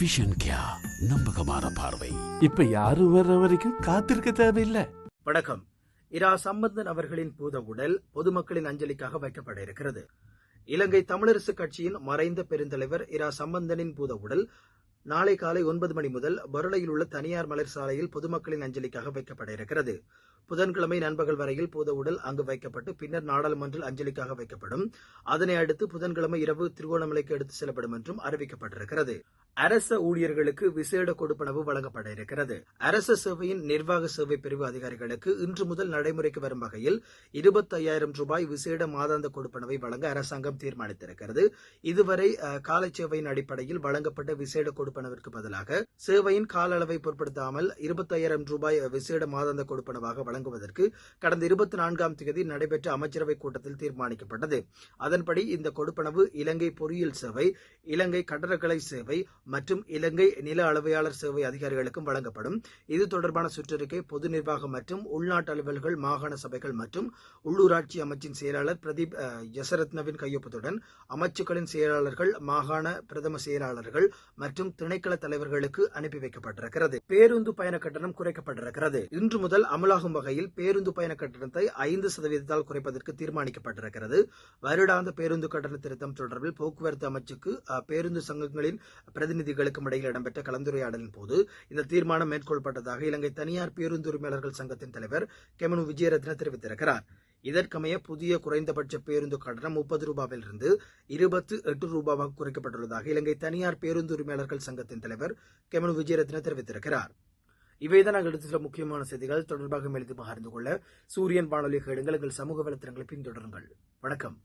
Vision கியா நம்பகமான பார்வை. இப்ப யாரும் வர்ற வரைக்கும் காத்திருக்க தேவையில்லை. வணக்கம். இரா சம்பந்தன் அவர்களின் பூத உடல் பொதுமக்களின் அஞ்சலிக்காக வைக்கப்பட இருக்கிறது. இலங்கை தமிழரசு கட்சியின் மறைந்த பெருந்தலைவர் இரா சம்பந்தனின் பூத உடல் நாளை காலை ஒன்பது மணி முதல் பருளையில் உள்ள தனியார் மலர் சாலையில் பொதுமக்களின் அஞ்சலிக்காக வைக்கப்பட இருக்கிறது. புதன்கிழமை நண்பகல் வரையில் பூத உடல் அங்கு வைக்கப்பட்டு பின்னர் நாடாளுமன்றில் அஞ்சலிக்காக வைக்கப்படும். அதனை அடுத்து புதன்கிழமை இரவு திருகோணமலைக்கு எடுத்து செல்லப்படும் என்றும் அறிவிக்கப்பட்டிருக்கிறது. அரச ஊழியர்களுக்கு விசேட கொடுப்பனவு வழங்கப்பட இருக்கிறது அரச சேவையின் நிர்வாக சேவை பிரிவு அதிகாரிகளுக்கு இன்று முதல் நடைமுறைக்கு வரும் வகையில் இருபத்தையாயிரம் ரூபாய் விசேட மாதாந்த கொடுப்பனவை வழங்க அரசாங்கம் தீர்மானித்திருக்கிறது. இதுவரை அஹ், காலை சேவையின் அடிப்படையில் வழங்கப்பட்ட விசேட கொடுப்பனவிற்கு பதிலாக சேவையின் கால அளவை பொருட்படுத்தாமல் இருபத்தையாயிரம் ரூபாய் விசேட மாதாந்த கொடுப்பனவாக வழங்குவதற்கு கடந்த இருபத்தி நான்காம் தேதி நடைபெற்ற அமைச்சரவை கூட்டத்தில் தீர்மானிக்கப்பட்டது. அதன்படி இந்த கொடுப்பனவு இலங்கை பொறியியல் சேவை இலங்கை கட்டடக்கலை சேவை மற்றும் இலங்கை நில அளவையாளர் சேவை அதிகாரிகளுக்கும் வழங்கப்படும். இது தொடர்பான சுற்றறிக்கை பொது நிர்வாகம் மற்றும் உள்நாட்டு அலுவல்கள் மாகாண சபைகள் மற்றும் உள்ளூராட்சி அமைச்சின் செயலாளர் பிரதீப் யசரத்னவின் கையொப்பத்துடன் அமைச்சுக்களின் செயலாளர்கள் மாகாண பிரதம செயலாளர்கள் மற்றும் திணைக்கள தலைவர்களுக்கு அனுப்பி வைக்கப்பட்டிருக்கிறது. பேருந்து பயண கட்டணம் குறைக்கப்பட்டிருக்கிறது. இன்று முதல் அமலாகும் வகையில் பேருந்து பயண கட்டணத்தை ஐந்து சதவீதத்தால் குறைப்பதற்கு தீர்மானிக்கப்பட்டிருக்கிறது. வருடாந்த பேருந்து கட்டண திருத்தம் தொடர்பில் போக்குவரத்து அமைச்சுக்கு பேருந்து சங்கங்களின் பிரதிநிதிகளுக்கும் இடையில் இடம்பெற்ற கலந்துரையாடலின் போது இந்த தீர்மானம் மேற்கொள்ளப்பட்டதாக இலங்கை தனியார் பேருந்துரிமையாளர்கள் சங்கத்தின் தலைவர் கெமனு விஜயரத்ன தெரிவித்திருக்கிறார். இதற்கமைய புதிய குறைந்தபட்ச பேருந்து கட்டணம் முப்பது ரூபாவிலிருந்து இருபத்து எட்டு ரூபாவாக குறைக்கப்பட்டுள்ளதாக இலங்கை தனியார் பேருந்து உரிமையாளர்கள் சங்கத்தின் தலைவர் கெமனு விஜயரத்ன தெரிவித்திருக்கிறார். இவைதான் நாங்கள் எடுத்துள்ள முக்கியமான செய்திகள். தொடர்பாக மேலும் பகிர்ந்து கொள்ள சூரியன் வானொலி கேடுங்கள் எங்கள் சமூக வலைத்தளங்களை பின்தொடருங்கள். வணக்கம்.